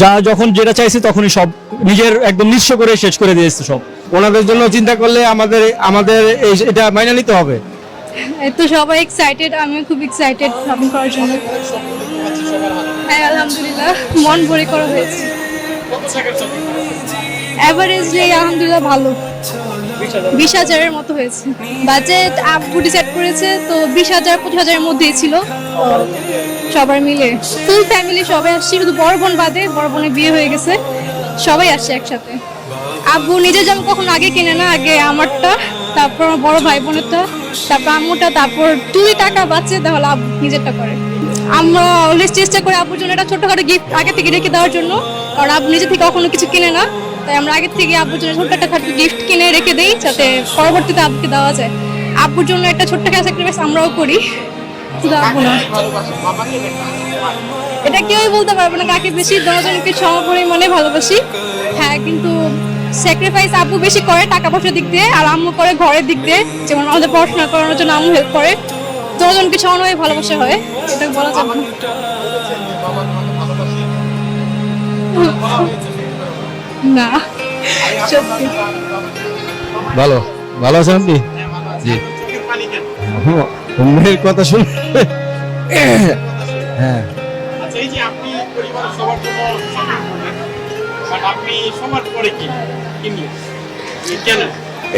যা যখন যেটা চাইছে তখনই সব নিজের একদম নিঃস্ব করে শেষ করে দিয়েছে সব। ওনাদের জন্য চিন্তা করলে আমাদের আমাদের এটা মাইনে নিতে হবে। তো সবাই এক্সাইটেড আমিও খুব এক্সাইটেড শপিং করার জন্য। হ্যাঁ আলহামদুলিল্লাহ, মন ভরে করা হয়েছে। অ্যাভারেজলি আলহামদুলিল্লাহ ভালো। বিশ হাজারের মতো হয়েছে। বাজেট আব্বু ডিসাইড করেছে, তো বিশ হাজার, পঁচিশ হাজারের মধ্যেই ছিল। সবার মিলে ফুল ফ্যামিলি সবাই আসছি, শুধু বড় বোন বাদে, বড় বোনের বিয়ে হয়ে গেছে। সবাই আসছে একসাথে। আব্বু নিজের জামা কখন আগে কিনে না, আগে আমারটা, তারপর আমার বড় ভাই বোনেরটা, তারপর আম্মুটা, তারপর যদি টাকা বাঁচে, তাহলে আব্বু নিজেরটা করে। আমরা অলওয়েজ চেষ্টা করি আব্বুর জন্য একটা ছোটখাটো গিফট আগে থেকে রেখে দেওয়ার জন্য, কারণ আব্বু নিজে থেকে কখনো কিছু কিনে না। তাই আমরা আগের থেকে আব্বুর জন্য ছোট্ট একটা খাটো গিফট কিনে রেখে দিই যাতে পরবর্তীতে আব্বুকে দেওয়া যায়। আব্বুর জন্য একটা ছোট্ট একটা স্যাক্রিফাইস আমরাও করি। এটা কেউই বলতে পারবে না কাকে বেশি দশজনকে সম পরিমাণে ভালোবাসি। হ্যাঁ কিন্তু স্যাক্রিফাইস আব্বু বেশি করে টাকা পয়সার দিক দিয়ে আর আম্মু করে ঘরের দিক দিয়ে যেমন আমাদের পড়াশোনা করানোর জন্য আম্মু হেল্প করে। দশজনকে সমানভাবে ভালোবাসা হয় এটা বলা যাবে না। না সত্যি। ভালো ভালো আছেন আপনি? জি। মেয়ের কথা শুনে হ্যাঁ। আচ্ছা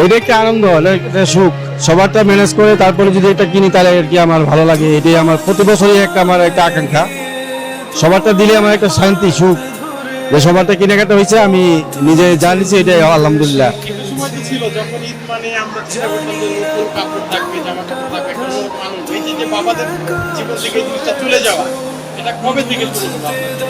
এটা একটা আনন্দ এটা একটা সুখ। সবারটা ম্যানেজ করে তারপরে যদি এটা কিনি তাহলে আর কি আমার ভালো লাগে। এটাই আমার প্রতি বছরই একটা আমার একটা আকাঙ্ক্ষা। সবারটা দিলে আমার একটা শান্তি সুখ। যে সবারটা কেনাকাটা হয়েছে, আমি নিজে জানিছি এটাই, আলহামদুলিল্লাহ। যে যে- যে?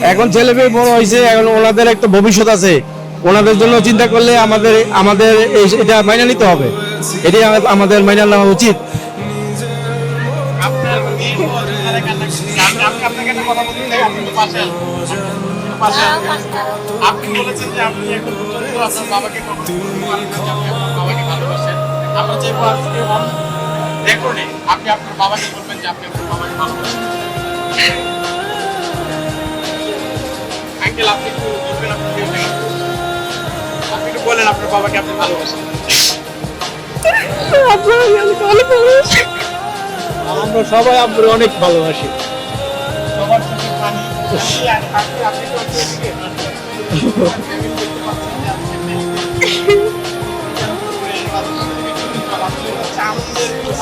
এখন ছেলে মেয়ে বড় হয়েছে, এখন ওনাদের একটা ভবিষ্যৎ আছে। ওনাদের জন্য চিন্তা করলে আমাদের আমাদের এটা মাইনে নিতে হবে। এটাই আমাদের মাইনে নেওয়া উচিত। আপনার কথা বলতে পাশে আপনি বলেছেন যে আপনি এখন পর্যন্ত আপনার বাবাকে আপনি ভালোবাসেন। আমরা যে আজকে অন রেকর্ডে আপনি আপনার বাবাকে বলবেন যে আপনি আপনার বাবাকে ভালোবাসেন। আঙ্কেল আপনি একটু বলবেন আপনার বিয়ে আপনি একটু বলেন আপনার বাবাকে আপনি ভালোবাসেন। আমরা সবাই আমরা অনেক ভালোবাসি।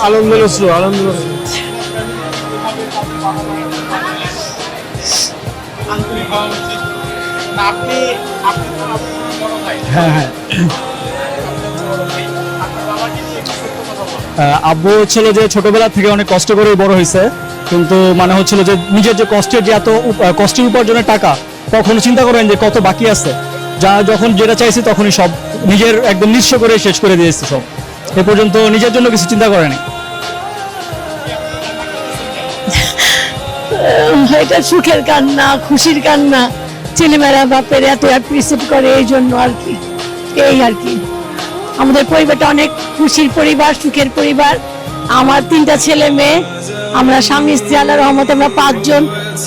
আনন্দ নসরু আনন্দ আন্তরিক হওয়া উচিত না আপনি আপনি তো আপনার বড় ভাই আপনার বড় ভাই আপনার বাবাকে নিয়ে একটু সত্য কথা বলুন আহ, আব্বু হচ্ছিল যে ছোটবেলা থেকে অনেক কষ্ট করে বড় হয়েছে। কিন্তু মানে হচ্ছিল যে নিজের যে কষ্টের যে এত কষ্টের উপার্জনের টাকা কখনো চিন্তা করেন যে কত বাকি আছে। যা যখন যেটা চাইছি তখনই সব নিজের একদম নিঃস্ব করে শেষ করে দিয়েছে সব। এ পর্যন্ত নিজের জন্য কিছু চিন্তা করেনি। এটা সুখের কান্না, খুশির কান্না। ছেলেমেয়েরা বাপের এত অ্যাপ্রিসিয়েট করে এই জন্য আর কি, এই আর কি। আমাদের পরিবারটা অনেক খুশির পরিবার, সুখের পরিবার। আমার তিনটা ছেলে মেয়ে আমরা স্বামী স্ত্রী আল্লাহ রহমতে আমরা পাঁচজন,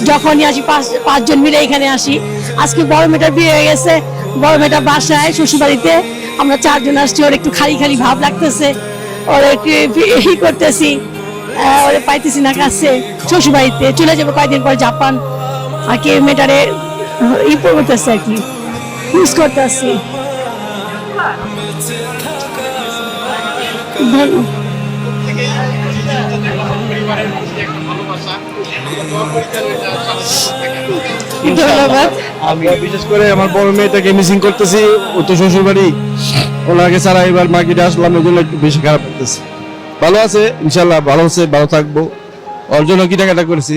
যখনই আসি, পাঁচ, পাঁচজন মিলে এখানে আসি। আজকে বড় মেয়েটার বিয়ে হয়ে গেছে, বড় মেয়েটা বাসায়, শ্বশুরবাড়িতে। আমরা চারজন আসছি, ওর একটু খালি খালি ভাব লাগতেছে। ওর একটু ই করতেছি ওরে পাইতেছি না কাছে শ্বশুর বাড়িতে চলে যাব কয়েকদিন পর জাপান। আর কি মেটারে ই করতেছে আর কি, মিস করতেছি। থেকে ধন্যবাদ। বিশেষ করে আমার বড় মেয়েটাকে মিসিং করতেছি, ও তো শ্বশুর বাড়ি ওনাকে ছাড়া এবার মার্কেটে আসলাম ওই জন্য একটু বেশি খারাপ লাগতেছে। ভালো আছে, ইনশাল্লাহ ভালো আছে ভালো থাকব। ওর জন্য কি টাকাটা করেছি?